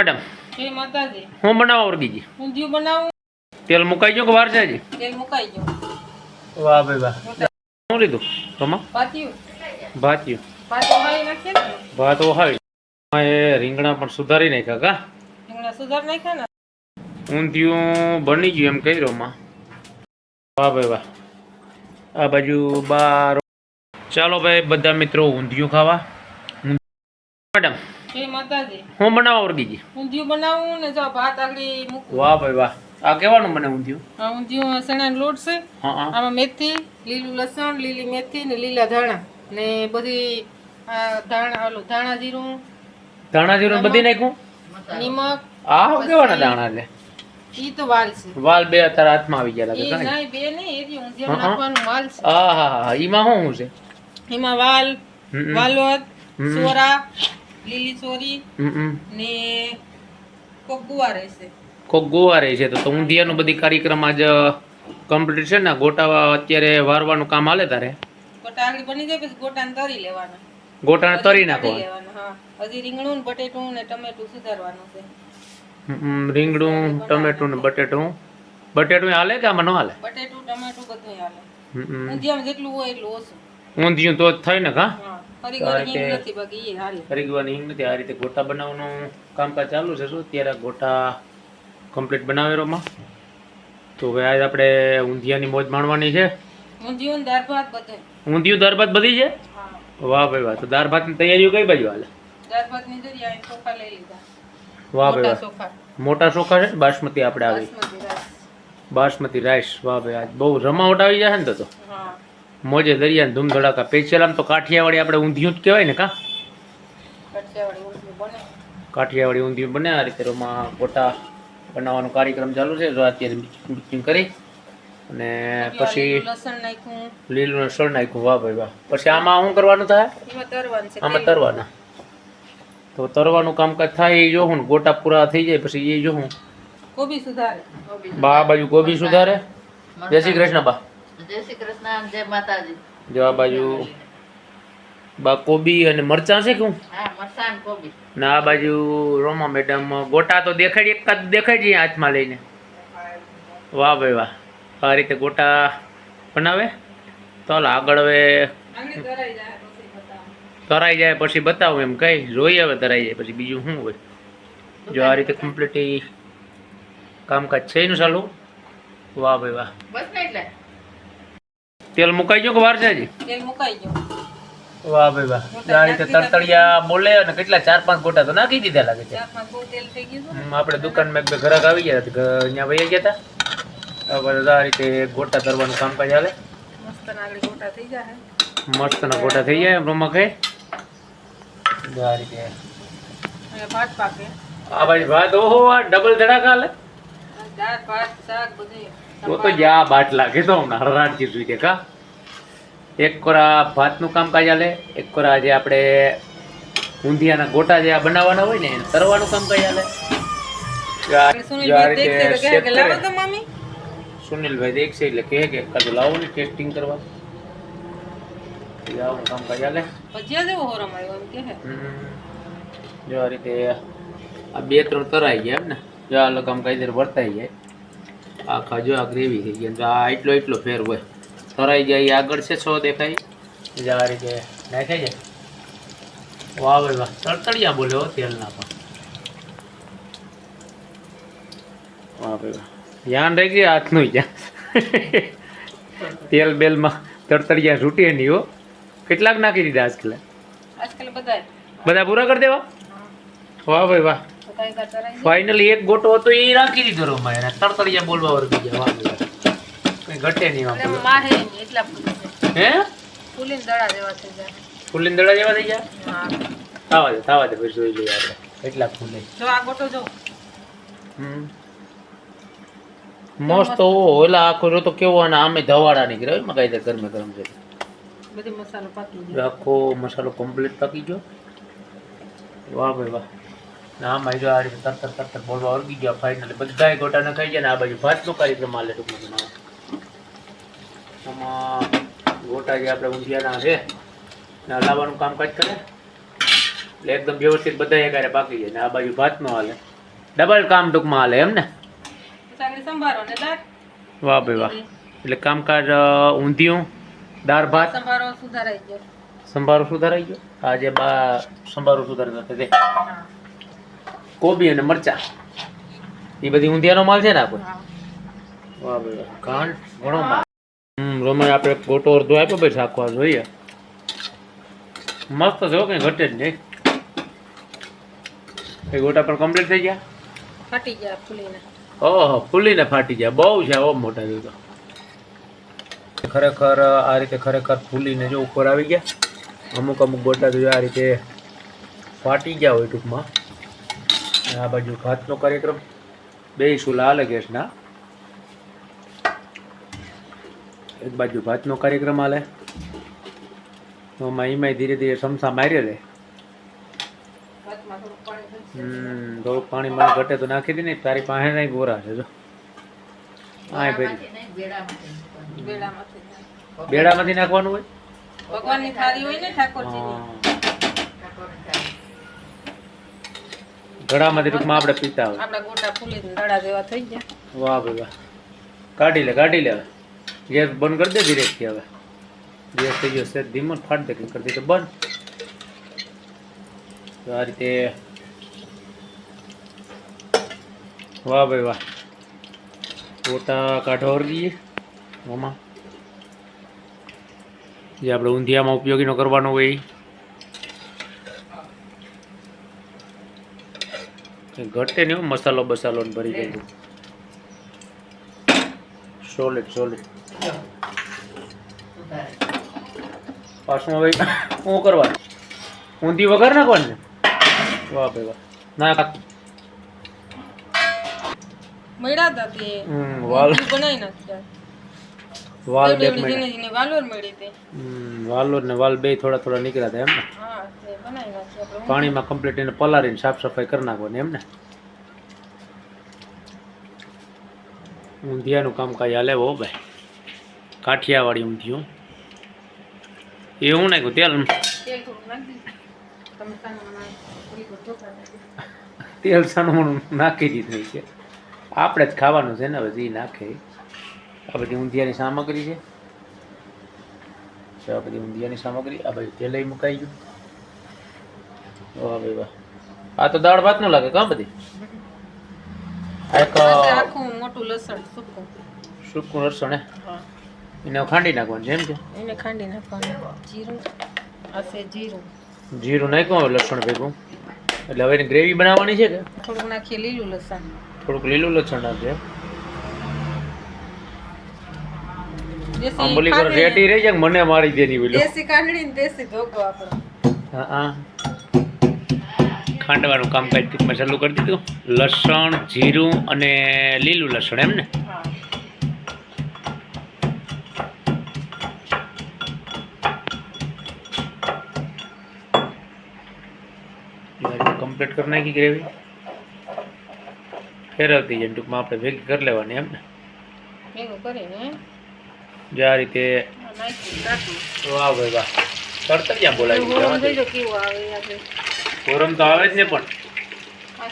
Madam જય માતાજી હું બનાવવા વર્ગીજી ઊંધિયું બનાવું? તેલ મુકાઈ ગયો કે વાર છે? તેલ મુકાઈ ગયો. વાહ ભાઈ વાહ. શું લીધું? કમા પાત્યું ભાત્યું. ભાત હારી નાખીએ ને? ભાત ઓહાવી એ રીંગણા પણ સુધારી નાખ્યા કા? રીંગણા સુધાર નાખ્યા ને? ઊંધિયું બની ગયું એમ કહી રહ્યો માં વાહ ભાઈ વાહ. આ બાજુ બાર. ચાલો ભાઈ બધા મિત્રો ઊંધિયું ખાવા. મેડમ માતાજી. હું બનાવું ઓરગીજી ઊંધિયું બનાવું ને જો ભાત આગળી મૂકું. વાહ ભાઈ વાહ. આ કેવાનું મને ઊંધિયું? આ ઊંધિયું ચણાનો લોટ છે. આમાં મેથી લીલું લસણ લીલી મેથી ને લીલા ધાણા ને બધી આ ધાણા ઓલું ધાણા જીરું. ધાણા જીરું બધી નાખ્યું? નિમક આ કેવાના દાણા લે ઈ તો વાલ છે. વાલ બે અત્યારે હાથમાં આવી ગયા લાગે ઈ નહીં બે નહીં એ ઊંધિયું હા, હા. નાખવાનું વાલ છે. આ હા હા એમાં શું છે? એમાં વાલ વાલોત. સોરા લીલી સોરી. ને કોક રહેશે કોક ગોવા રહે તો ઊંધિયાનો બધી કાર્યક્રમ આજ કમ્પ્લીટ છે ને? ગોટા અત્યારે વારવાનું કામ હાલે તારે? ગોટા આગળ બની જાય પછી ગોટાને તરી લેવાના. ગોટાને તરી તરી નાખવા હા. હજી રીંગણું ને બટેટું ને ટમેટું સુધારવાનું છે. રીંગણું ટમેટું ને બટેટું? બટેટું હાલે કે આમાં ન હાલે? બટેટું ટમેટું બધું હાલે. ઊંધિયામાં જેટલું હોય એટલું ઓછું. ઊંધિયું તો જ થાય ને કા? હા ફરી તો આ ઘડી હિંગ નથી આ રીતે ગોટા બનાવવાનું કામકાજ ચાલુ છે શું ત્યારે ગોટા કમ્પ્લીટ બનાવેરોમાં તો હવે આજ આપણે ઊંધિયાની મોજ માણવાની છે. ઊંધિયું દાળ ભાત બધે. ઊંધિયું દાળ ભાત બધી છે? વાહ ભાઈ વાહ તો દાળ ભાતની તૈયારીઓ કઈ બાજુ હાલે? દાળ ભાતની ચોખા લઈ લીધા. વાહ ભાઈ મોટા ચોખા છે? બાસમતી આપણે આવી. બાસમતી રાઈસ. વાહ ભાઈ આજ બહુ રમાવટ આવી જશે ને તો મોજે દરિયા ધૂમધડાકા. પેચેલામ પેચેલ આમ તો કાઠિયાવાડી આપણે ઊંધિયું જ કહેવાય ને કા? કઠિયાવાડી ઊંધિયું બને. કાઠિયાવાડી ઊંધિયું બને. આ રીતે રોમાં ગોટા બનાવવાનો કાર્યક્રમ ચાલુ છે. જો અત્યારે મિક્સિંગ કરી અને પછી લીલું લસણ નાખ્યું. વાહ ભાઈ વાહ. પછી આમાં શું કરવાનું થાય? એમાં તરવાનું છે આમાં તરવાના. તો તરવાનું કામકાજ થાય એ જોવું ને ગોટા પૂરા થઈ જાય પછી એ જોવું કોબી સુધારે. બા આ બાજુ કોબી સુધારે. જય શ્રી કૃષ્ણ બા. જય શ્રી કૃષ્ણ જય માતાજી. જો આ બાજુ બા કોબી અને મરચાં છે કે હા? મરસાન કોબી. ને આ બાજુ રોમા મેડમ ગોટા તો દેખાડી એક જ દેખાડી જઈએ હાથમાં લઈને. વાહ ભાઈ વાહ. આ રીતે ગોટા બનાવે. ચાલો આગળ હવે તરાઈ જાય પછી બતાવું. તરાઈ જાય પછી બતાવું એમ કઈ. જોઈએ હવે તરાઈ જાય પછી બીજું શું હોય. જો આ રીતે કમ્પ્લીટ કામકાજ છે એનું ચાલુ. વાહ ભાઈ વાહ. બસ ને એટલે. તેલ મુકાઈ ગયો કે વાર છે? તેલ મુકાઈ ગયો. વાહ ભાઈ વાહ. જાણી રીતે તરતડિયા બોલે અને કેટલા? ચાર પાંચ ગોટા તો નાખી દીધા લાગે છે. આપણે દુકાનમાં એક બે ઘરાક આવી ગયા અહીંયા વહી ગયા હતા. હવે આ રીતે ગોટા તરવાનું કામકાજ હાલે. મસ્ત ના ગોટા થઈ જાય મસ્તના ગોટા થઈ જાય બ્રહ્મા જો આ રીતે. ભાત પાકે. આ ભાઈ ભાત ઓહો આ ડબલ ધડાકા હાલે. ભાત શાક બધું તો તો જ્યાં બાટ લાગે તો હમણાં હરરાટજી સુઈ છે કા એક કોરા ભાતનું કામકાજ હાલે એક કોરા જે આપણે ઊંધિયાના ગોટા જે આ બનાવવાના હોય ને એને તરવાનું કામકાજ હાલે. લાવો સુનિલભાઈ દેખશે એટલે કહે કે કાં લાવો ને ટેસ્ટિંગ કરવા. આવું કામકાજ હાલે. ભજીયા જેવો હોરમ આવ્યો એમ કે જો આ રીતે આ બે ત્રણ તરાઈ ગયા એમ ને. જો આ લોકો કઈ કાયદેસર વર્તાઈ જાય. આખા જો આ ગ્રેવી થઈ ગઈ તો આ એટલો એટલો ફેર હોય. તરાઈ જાય આગળ છે સો દેખાય? જો આ રીતે નાખાય છે? વાહ ભાઈ વાહ તળતળિયા બોલે તેલના પણ. વાહ ભાઈ વાહ ધ્યાન રહી ગયું હાથનું જ્યાં તેલ બેલમાં તળતળિયા રૂટીએ નહીં હો. કેટલાક નાખી દીધા આજકાલ. આજકાલ બધા બધા પૂરા કરી દેવા? વાહ ભાઈ વાહ ફાઇનલી એક ગોટો હતો એ રાખી દીધો રોમાં એને તરતરિયા બોલવા વર્ગી ગયા વાહ કઈ ઘટે નહીં એમાં માહે એટલા હે? ફૂલીને દડા જેવા થઈ જાય ફૂલીને દડા જેવા થઈ ગયા? હા. થાવા દે થાવા દે પછી જોઈ લઈએ આપણે એટલા ફૂલે. જો આ ગોટો જો. હમ. મસ્ત ઓ ઓલા આખો તો કેવો અને આમે ધવાડા નીકળે એમાં કાંઈ ગરમે ગરમ છે. બધી મસાલો પાકી ગયો. આખો મસાલો કમ્પ્લીટ પાકી ગયો. વાહ ભાઈ વાહ. આમાં જો આ રીતે તરતર તરતર બોલવા વર્ગી ગયા ફાઇનલી બધાય ગોટા નખાઈ ગયા ને આ બાજુ ભાતનો કાર્યક્રમ હાલે ટૂંકમાં. આમાં ગોટા જે આપણે ઊંધિયાના છે ને હલાવવાનું કામકાજ કરે. એટલે એકદમ વ્યવસ્થિત બધા એકારે પાકી જાય ને આ બાજુ ભાતનો હાલે. ડબલ કામ ટૂંકમાં હાલે એમ ને? ને વાહ ભાઈ વાહ. એટલે કામકાજ ઊંધિયું દાળ ભાત? સંભારો સુધારાઈ ગયો. સંભારો સુધારાઈ ગયો? આજે બા સંભારો સુધારી નથી કોબી અને મરચા. એ બધી ઊંધિયાનો માલ છે ને આપણે? ઘાણ ઘણો માલ. હમ રમાય આપણે ગોટો અડધો આપ્યો ભાઈ શાખવા જોઈએ. મસ્ત છે કંઈ ઘટે જ નહીં. એ ગોટા પણ કમ્પ્લીટ થઈ ગયા? ફાટી ગયા ફૂલીને. ઓહો ફૂલીને ફાટી ગયા. બહુ છે ઓ મોટા તો ખરેખર આ રીતે ખરેખર ફૂલીને જો ઉપર આવી ગયા. અમુક અમુક ગોટા જો આ રીતે ફાટી ગયા હોય ટૂંકમાં. આ બાજુ ભાતનો કાર્યક્રમ. બે સુલા હાલે ગેસના. એક બાજુ ભાતનો કાર્યક્રમ હાલે. એમાં એમાંય ધીરે ધીરે સમસા મારી લે. થોડુંક પાણી મને ઘટે તો નાખી દે ને તારી પાસે નહીં ગોરા છે જો. હા ભાઈ. બેડામાંથી બેડામાંથી નાખવાનું હોય? ભગવાનની થાળી હોય ને ઠાકોરજીની. ઘડામાંથી ટૂંકમાં આપણે પીતા હોય. આપણા ગોટા ફૂલીને દડા જેવા થઈ ગયા. વાહ ભાઈ વાહ. કાઢી લે કાઢી લે હવે. ગેસ બંધ કરી દે ધીરેથી હવે. ગેસ થઈ ગયો છે ધીમો ફાટ દે કરી દે તો બંધ. તો આ રીતે વાહ ભાઈ વાહ. ગોટા કાઢવા વળગીએ ઓમાં. જે આપણે ઊંધિયામાં ઉપયોગીનો કરવાનો હોય ઈ. કંઈ ઘટે નહીં મસાલો બસાલો ને ભરી ગયું સોલિડ સોલિડ પાછું હવે શું કરવા ઊંધી વગર નાખવાનું ને વાહ ભાઈ વાહ. ના મળ્યા હતા તે. વાલ. બનાવી નાખ્યા વાલ બે વાલોર મળી તે. વાલોર ને વાલ બે થોડા થોડા નીકળ્યા હતા એમ હા. પાણીમાં કમ્પ્લીટ એને પલાળીને સાફ સફાઈ કરી નાખવાની એમ ને? ઊંધિયાનું કાંઈ હાલે હો ભાઈ. કાઠિયાવાડી ઊંધિયું એ હું નાખ્યું તેલ. તેલ સાનું નાખ દીધું છે. આપણે જ ખાવાનું છે ને, હવે જે નાખે. આ બધી ઊંધિયાની સામગ્રી છે. આ બધી ઊંધિયાની સામગ્રી, આ બધી તેલય મુકાઈ ગયું. વાહ ભાઈ વાહ. આ તો દાળ ભાતનું લાગે કા બધી? એક આખું મોટું લસણ સૂકું. સૂકું લસણ એને ખાંડી નાખવાનું છે એમ છે એને ખાંડી નાખવાનું. જીરું. આસે જીરું. જીરું નાખ્યું હવે લસણ ભેગું. એટલે હવે એની ગ્રેવી બનાવવાની છે કે? થોડુંક નાખીએ લીલું લસણ. થોડુંક લીલું લસણ દેશી આંબલી પર રેટી રહી જાય મને મારી દેની બોલ્યો. દેશી કાંડળી ને દેશી ધોકો આપણો. હા હા. ખાંડવાનું કામકાજ ટૂંકમાં ચાલુ કરી દીધું. લસણ જીરું અને લીલું લસણ એમ ને? કમ્પ્લીટ કરી નાખી ગ્રેવી. ફેરવતી જાય ટૂંકમાં આપણે ભેગી કરી લેવાની એમ ને? જે આ રીતે વાહ ભાઈ વાહ. તરત જ બોલાવી ગરમ તો આવે જ ને પણ.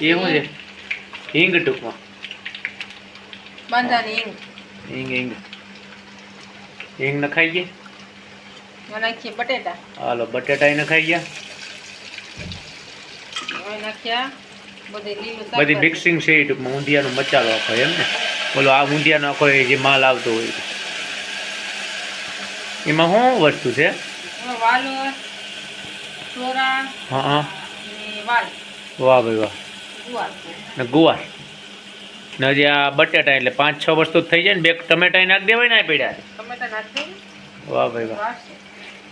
એ શું છે. હિંગ ટૂંકમાં. બાંધાની હિંગ. હિંગ હિંગ. હિંગ નખાઈ ગઈ નાખીએ બટેટા. હાલો બટેટા નખાઈ ગયા? નાખ્યા બધી મિક્સિંગ છે એ ટૂંકમાં. ઊંધિયાનો મચાલો આખો એમ ને. બોલો આ ઊંધિયાનો આખો જે માલ આવતો હોય. એમાં શું વસ્તુ છે? હા હા. વાહ ભાઈ વાહ. ને ગુવાર. ને હજી આ બટેટા એટલે પાંચ છ વસ્તુ થઈ જાય ને બે ટમેટા નાખી દેવાય ને આ પડ્યા વાહ ભાઈ વાહ.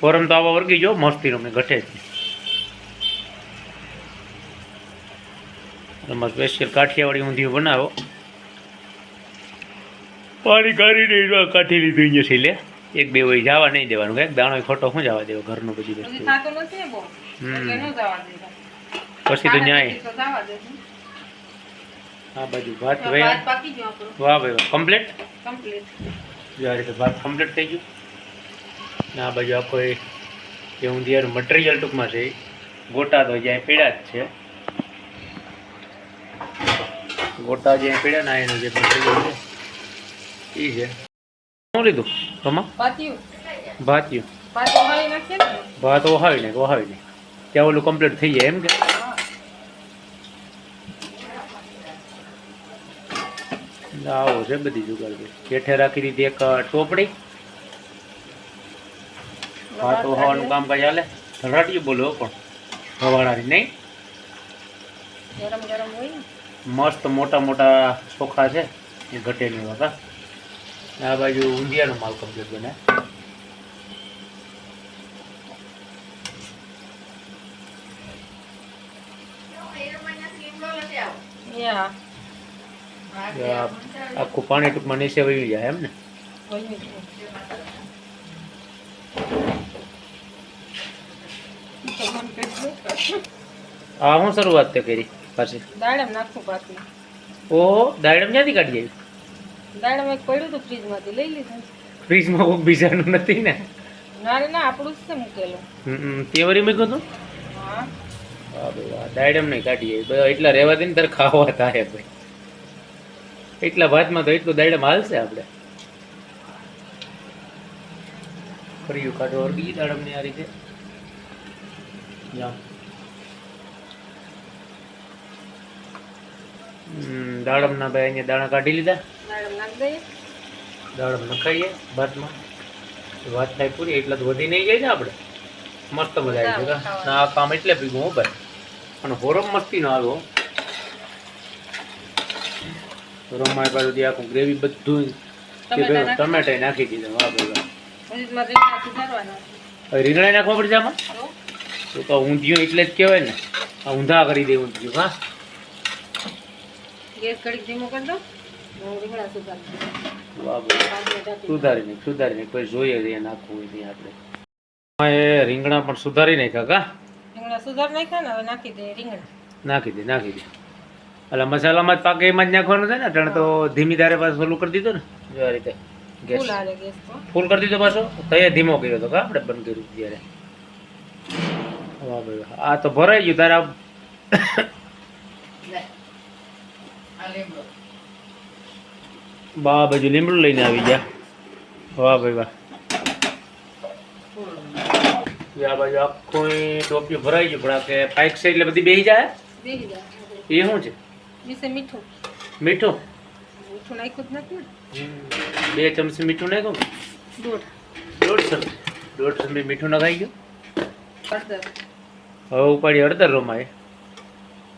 ફોરમ તો આવા વર્ગી જો મસ્તી રમે ઘટે જ એમાં સ્પેશિયલ કાઠિયાવાડી ઊંધિયું બનાવો. પાણી કાઢી નહીં કાઢી લીધું અહીંયા છે લે. એક બે હોય જવા નહીં દેવાનું કંઈક દાણો ખોટો શું જવા દેવો ઘરનું બધી વસ્તુ. હમ. પછી તો ન્યાય. આ બાજુ ભાત ભાત આપણો. વાહ ભાઈ વાહ. કમ્પ્લીટ કમ્પ્લીટ જો આ રીતે ભાત કમ્પ્લીટ થઈ ગયું. ને આ બાજુ આખો એ જે ઊંધિયાનું મટીરિયલ ટૂંકમાં છે ગોટા તો જ્યાં પીડા જ છે. ગોટા જ્યાં પીડા ને એનું જે મટીરિયલ છે એ છે. શું લીધું? તમા ભાત્યું. ભાતિયું. ઓહાવી નાખીએ ને? ભાત ઓહાવી નાખ ઓહાવી નાખ ત્યાં ઓલું કમ્પ્લીટ થઈ જાય એમ કે હા. આવો છે બધી જુગાડ જેઠે રાખી દીધી એક ટોપડી. ભાત હોવાનું કામ કાજ હાલે? ધરાટીયું બોલો પણ. હવાડાની નહીં? ગરમ ગરમ હોય મસ્ત મોટા મોટા ચોખા છે. એ ઘટે નહીં બાપા આ બાજુ ઊંધિયાનો માલ કમ્પ્લીટ બને આ આખું પાણી ટૂંકમાં નીચે વહી જાય એમ ને? આ હું શરૂઆત તે કરી પાછી. દાડમ નાખું પાછું ઓહો દાડમ ક્યાંથી કાઢી આવી? દાડમ એક પડ્યું હતું ફ્રીજમાંથી લઈ લીધું. ફ્રીજમાં કોઈ બીજાનું નથી ને? ના ના આપણું જ છે મૂકેલું. હમ, તે વળી મૂક્યું હતું? હા. દાડમ નહીં કાઢી આવી. એટલા રહેવા દે ને તારે ખાવા થાય ભાઈ. એટલા ભાતમાં તો એટલું દાડમ હાલશે આપણે. ફરી કાઢો અરબી દાડમની આ રીતે. દાડમના ભાઈ અહીંયા દાણા કાઢી લીધા. દાડમ નખાઈએ ભાતમાં. વાત થાય પૂરી એટલા તો વધી નહીં જાય ને આપણે. મસ્ત મજા આવી છે આ કામ એટલે ભીગું હો ભાઈ. અને હોરમ મસ્તી નો આવ્યો હોરમમાં પાછું આખું ગ્રેવી બધું કે ટમેટા ભાઈ ટમેટા નાખી દીધા વાહ ભાઈ પછી રીંગણા નાખવા પડશે આમાં? તો તો તો ઊંધિયું એટલે જ કહેવાય ને. આ ઊંધા કરી દે ઊંધિયું હા ગેસ ઘડીક ધીમો કરી દો. સુધારી દઉં. સુધારીને સુધારીને કોઈ જોઈએ ત્યાં નાખવું હોય ત્યાં આપણે. રીંગણા પણ સુધારી નાખ્યા કા? રીંગણા સુધાર નાખ્યા ને હવે નાખી દે રીંગણા. નાખી દે નાખી દે. એટલે મસાલામાં જ પાકે એમાં જ નાખવાનું છે ને? અટાણે તો ધીમી ધારે પાછું ઓલું કરી દીધું ને? જો આ રીતે ગેસ. ફૂલ કરી દીધો પાછો? તૈયાર ધીમો કર્યો હતો કા આપણે બંધ કર્યું ત્યારે. વાહ ભાઈ વાહ. આ તો ભરાઈ ગયું તારા બા બાજુ લીમડું લઈને આવી ગયા. વાહ ભાઈ વાહ. આ બાજુ આખું ટોપિયું ભરાઈ ગયું પણ આ કે પાઇક છે એટલે બધી બેસી જાય. એ શું છે? વિશે મીઠું. મીઠું? મીઠું નાખ્યું જ નથી ને? બે ચમચી મીઠું નાખ્યું? દોઢ. દોઢ ચમચી. દોઢ ચમચી મીઠું નખાઈ ગયું? હળદર. હવે ઉપાડી હળદર રોમાય.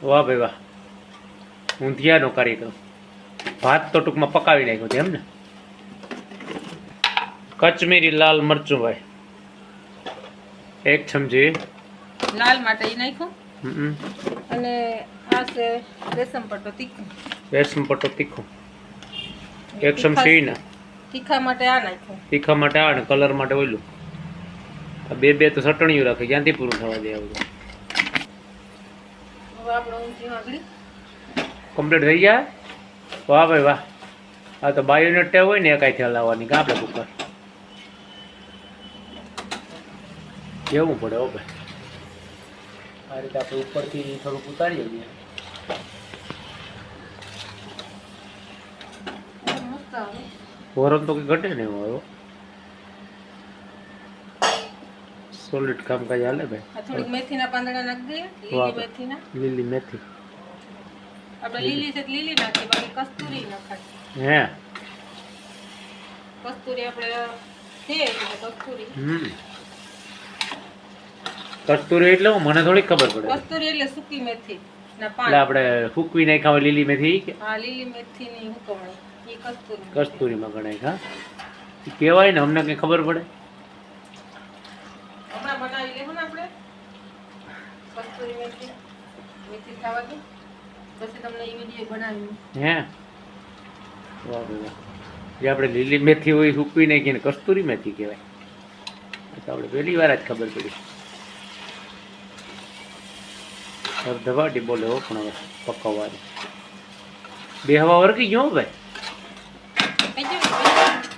વાહ ભાઈ વાહ. ઊંધિયાનો કાર્યક્રમ ભાત તો ટૂંકમાં પકાવી નાખ્યો છે એમ ને? કચમીરી લાલ મરચું ભાઈ. એક ચમચી. લાલ માટે નાખ્યું? અને આ છે રેશમ પટ્ટો તીખું. રેશમ પટ્ટો તીખું. એક ચમચી તીખા માટે આ નાખ્યું. તીખા માટે આ ને કલર માટે ઓલું. આ બે બે તો સટણીયું રાખે ક્યાંથી પૂરું થવા દે આવું હવે આપણે ઊંચી આગળ કમ્પ્લીટ થઈ ગયા? વાહ ભાઈ વાહ. આ તો બાયોનેટ હોય ને એકાઈથી હલાવવાની? લાવવાની આપણે કુકર કેવું પડે ઓ ભાઈ. આ રીતે આપણે ઉપરથી થોડુંક ઉતારીએ ને વરણ તો કંઈ ઘટે નહીં આવ્યો. સોલિડ કામકાજ હાલે આ ભાઈ થોડીક મેથીના પાંદડા નાખી દઈએ. લીલી મેથીના. લીલી મેથી. આપણે લીલી છે લીલી નાખી બાકી કસ્તુરી નાખી હે. કસ્તુરી આપણે છે કસ્તુરી. હમ. કસ્તુરી એટલે હું મને થોડીક ખબર પડે. કસ્તુરી એટલે સૂકી મેથી ના એટલે પાન આપણે ફૂકવી હોય લીલી મેથી કે? હા લીલી મેથીની હુકમણી એ કસ્તુરી કસ્તુરીમાં ગણાય હા? કહેવાય ને અમને કંઈ ખબર પડે? હમણાં બનાવી લેવું ને આપણે? કસ્તુરી મેથી. મેથી ખાવા દો પછી તમને એ વીડિયો બનાવી હે? વાહ વાહ જે આપણે લીલી મેથી હોય સૂકવી નાખીને કસ્તુરી મેથી કહેવાય. આપણે પહેલી વાર જ ખબર પડી. ધબાટી બોલે હો પણ હવે પકવવાની બે હવા વરકી ગયો ભાઈ?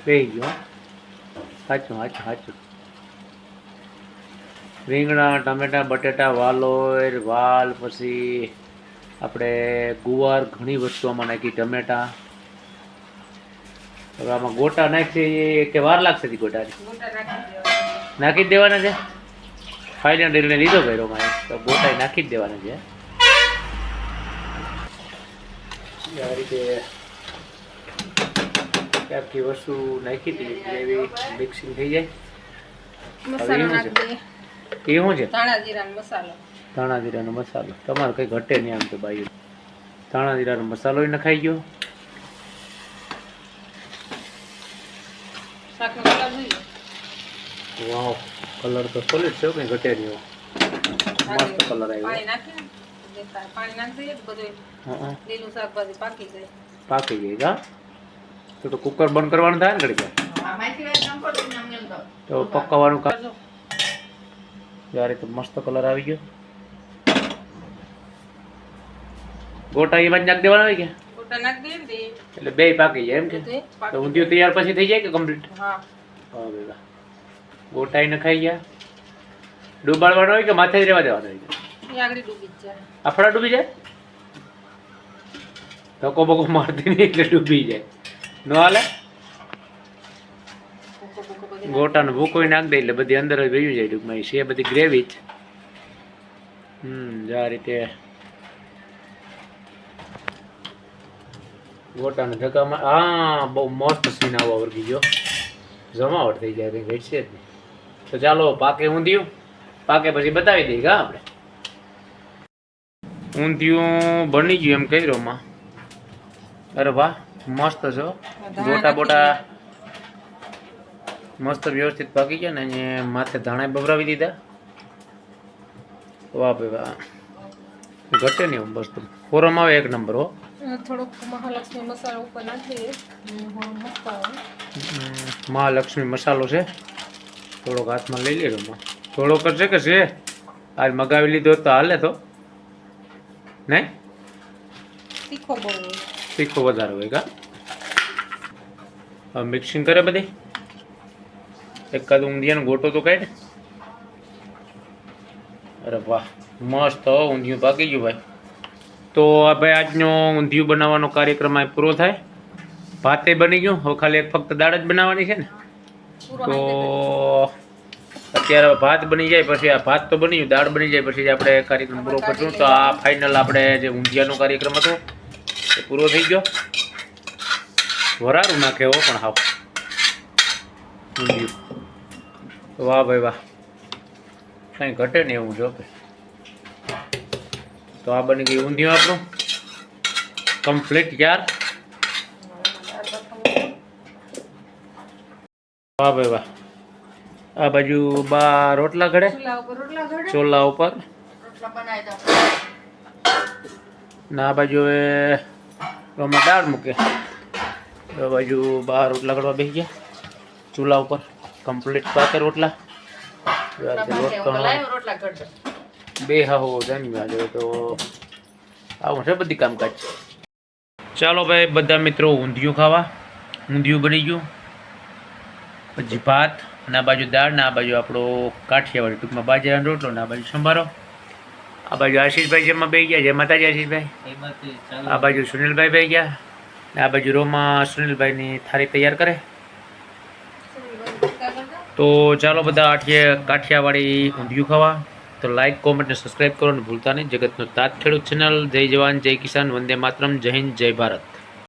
બે ગયો. સાચું સાચું સાચું રીંગણા ટમેટા બટેટા વાલોર વાલ પછી આપણે ગુવાર ઘણી વસ્તુ આમાં નાખી ટમેટા. હવે આમાં ગોટા નાખશે કે વાર લાગશે ગોટાની? ગોટા નાખી દેવાના છે? ફાઇનલ નિર્ણય લીધો કર્યો મારે. તો ગોટાઈ નાખી જ દેવાના છે. આ રીતે આખી વસ્તુ નાખી દીધી એવી મિક્સિંગ થઈ જાય. મસાલો એવું છે? નાખી દઈએ. એ શું છે? ધાણા જીરાનો મસાલો. ધાણા જીરાનો મસાલો. તમારે કંઈ ઘટે નહીં આમ તો બાયું ધાણા જીરાનો મસાલો નખાઈ ગયો. શાકનો કલર તો સોલિડ છે કંઈ ઘટે નહીં મસ્ત કલર આવ્યો. પાણી નાખીને પાણી નાખી દઈએ તો બધું હા લીલું શાકભાજી પાકી જાય. પાકી ગઈ કા? તો તો કુકર બંધ કરવાનું થાય ને ઘડી તો પકાવવાનું કામ. જ્યારે તો મસ્ત કલર આવી ગયો. ગોટા એમાં જ નાખી દેવાના હોય કે? એટલે બે પાકી જાય એમ કે? ઊંધિયું તૈયાર પછી થઈ જાય કે કમ્પ્લીટ હા. હા ભેગા ગોટાઈ નખાઈ ગયા. ડૂબાડવાનો હોય કે માથે જ રહેવા દેવાનો હોય? એ ડૂબી જાય. આફડા ડૂબી જાય? ધક્કો બકો મારતી નહીં એટલે ડૂબી જાય. નો હાલે? ગોટાનું ભૂકો નાખ દે એટલે બધી અંદર જ વહી જાય ટૂંકમાં એ છે બધી ગ્રેવી જ. હમ જો આ રીતે ગોટાને ધક્કામાં હા બહુ મસ્ત સીન આવવા વર્ગી ગયો. જમાવટ થઈ જાય કંઈ ઘટશે જ નહીં. તો ચાલો પાકે ઊંધિયું. પાકે પછી બતાવી દઈએ કા આપણે. ઊંધિયું બની ગયું એમ કહી માં અરે વાહ મસ્ત છો ગોટા બોટા મસ્ત વ્યવસ્થિત પાકી ગયા ને અહીંયા માથે ધાણા બબરાવી દીધા. વાહ ભાઈ વાહ. ઘટે નહીં વસ્તુ. ફોરમ આવે એક નંબર હો. થોડોક મસાલો ઉપર મહાલક્ષ્મી મસાલો છે. થોડોક હાથમાં લઈ લેજો માં. થોડોક જ છે કે છે? આજ મગાવી લીધો તો હાલે તો. નહીં? તીખો બહુ તીખો વધારે હોય કા? હવે મિક્સિંગ કરે બધી? એકાદ ઊંધિયાનો ગોટો તો કાઢ. અરે વાહ મસ્ત ઊંધિયું પાકી ગયું ભાઈ. તો આ ભાઈ આજનો ઊંધિયું બનાવવાનો કાર્યક્રમ આ પૂરો થાય. ભાતે બની ગયું હવે ખાલી એક ફક્ત દાળ જ બનાવવાની છે ને? તો અત્યારે ભાત બની જાય પછી આ ભાત તો બની ગયું દાળ બની જાય પછી આપણે કાર્યક્રમ પૂરો કરશું. તો આ ફાઇનલ આપણે જે ઊંધિયાનો કાર્યક્રમ હતો એ પૂરો થઈ ગયો. વરારું નાખે હો પણ હાવ. ઊંધિયું. વાહ ભાઈ વાહ. કંઈ ઘટે નહીં એવું જો તો આ બની ગઈ ઊંધિયું આપણું. કમ્પ્લીટ યાર દાળ ભાત ખાવું. વાહ ભાઈ વાહ. આ બાજુ બા રોટલા ઘડે? ચૂલા ઉપર. ના આ બાજુ એ રોમાં દાળ મૂકે આ બાજુ બહાર રોટલા ઘડવા બેસી ગયા. ચૂલા ઉપર. કમ્પ્લીટ પાકે રોટલા. બે હાહો જામી આજે તો આવું છે બધી કામકાજ. ચાલો ભાઈ બધા મિત્રો ઊંધિયું ખાવા. ઊંધિયું બની ગયું. પછી ભાત અને આ બાજુ દાળ ને આ બાજુ આપણો કાઠિયાવાડી ટૂંકમાં બાજરાનો રોટલો ને આ બાજુ સંભારો. આ બાજુ આશીષભાઈ જેમાં બે ગયા જય માતાજી આશીષભાઈ. આ બાજુ સુનિલભાઈ બે ગયા ને આ બાજુ રોમાં સુનિલભાઈની થાળી તૈયાર કરે. તો ચાલો બધા આઠીએ કાઠિયાવાડી ઊંધિયું ખાવા. તો લાઈક કોમેન્ટ અને સબસ્ક્રાઈબ કરવાનું ભૂલતા નહીં. જગતનો તાત ખેડૂત ચેનલ જય જવાન જય કિસાન વંદે માતરમ. જય હિન્દ જય ભારત.